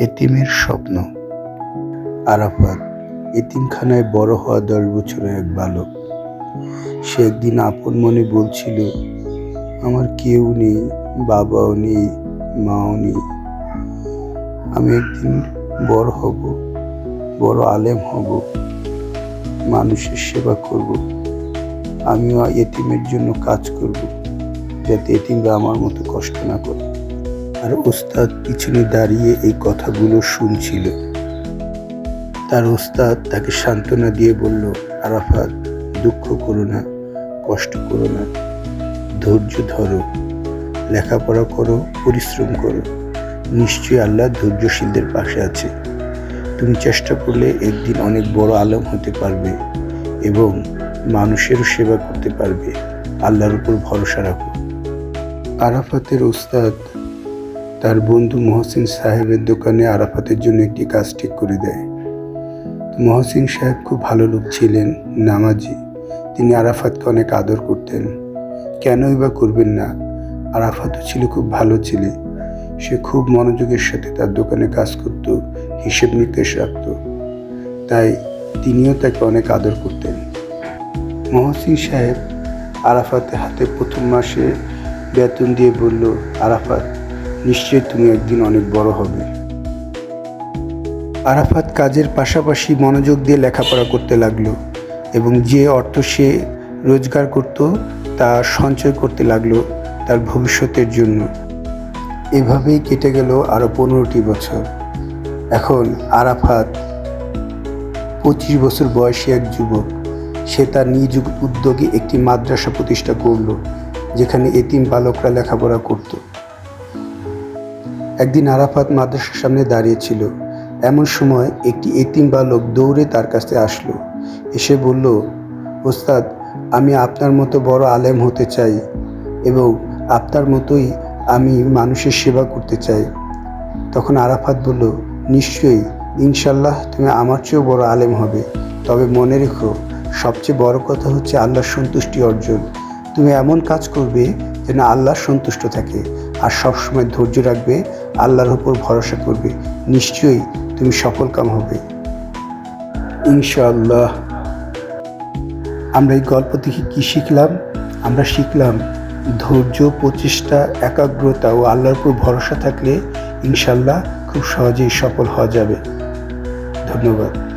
এতিমের স্বপ্ন। আরাফাত এতিমখানায় বড় হওয়া দশ বছরের এক বালক। সে একদিন আপন মনে বলছিল, আমার কেউ নেই, বাবাও নেই, মাও নেই। আমি একদিন বড় হব, বড় আলেম হব, মানুষের সেবা করব। আমিও এতিমের জন্য কাজ করব, যাতে এতিমরা আমার মতো কষ্ট না করে। আর ওস্তাদ পিছনে দাঁড়িয়ে এই কথাগুলো শুনছিল। তার ওস্তাদ তাকে সান্ত্বনা দিয়ে বলল, আরাফাত, দুঃখ করো না, কষ্ট করো না। ধৈর্য ধরো, লেখাপড়া করো, পরিশ্রম করো। নিশ্চয়ই আল্লাহ ধৈর্যশীলদের পাশে আছে। তুমি চেষ্টা করলে একদিন অনেক বড় আলম হতে পারবে এবং মানুষেরও সেবা করতে পারবে। আল্লাহর উপর ভরসা রাখো। আরাফাতের ওস্তাদ তার বন্ধু মহসিন সাহেবের দোকানে আরাফাতের জন্য একটি কাজ ঠিক করে দেয়। মহসিন সাহেব খুব ভালো লোক ছিলেন, নামাজি। তিনি আরাফাতকে অনেক আদর করতেন। কেনই বা করবেন না? আরাফাতও ছিল খুব ভালো ছেলে। সে খুব মনোযোগের সাথে তার দোকানে কাজ করত, হিসেব নিকেশ রাখত। তাই তিনিও তাকে অনেক আদর করতেন। মহসিন সাহেব আরাফাতের হাতে প্রথম মাসে বেতন দিয়ে বলল, আরাফাত নিশ্চয়ই তুমি একদিন অনেক বড় হবে। আরাফাত কাজের পাশাপাশি মনোযোগ দিয়ে লেখাপড়া করতে লাগল এবং যে অর্থ সে রোজগার করত, তা সঞ্চয় করতে লাগল তার ভবিষ্যতের জন্য। এভাবেই কেটে গেল আরও পনেরোটি বছর। এখন আরাফাত পঁচিশ বছর বয়সী এক যুবক। সে তার নিজ উদ্যোগে একটি মাদ্রাসা প্রতিষ্ঠা করল, যেখানে এতিম বালকরা লেখাপড়া করত। একদিন আরাফাত মাদ্রাসার সামনে দাঁড়িয়েছিল এমন সময় একটি এতিম বালক দৌড়ে তার কাছে আসলো। এসে বলল, ওস্তাদ, আমি আপনার মতো বড় আলেম হতে চাই এবং আপনার মতোই আমি মানুষের সেবা করতে চাই। তখন আরাফাত বলল, নিশ্চয়ই ইনশাল্লাহ তুমি আমার চেয়েও বড় আলেম হবে। তবে মনে রেখো, সবচেয়ে বড় কথা হচ্ছে আল্লাহর সন্তুষ্টি অর্জন। তুমি এমন কাজ করবে যেন আল্লাহ সন্তুষ্ট থাকে, আর সবসময় ধৈর্য রাখবে আল্লাহর উপর ভরসা করবে। নিশ্চয়ই তুমি সফল কাম হবে। ইনশাআল্লাহ। আমরা এই গল্প থেকে কী শিখলাম? আমরা শিখলাম ধৈর্য, প্রচেষ্টা, একাগ্রতা ও আল্লাহর উপর ভরসা থাকলে ইনশাল্লাহ খুব সহজেই সফল হওয়া যাবে। ধন্যবাদ।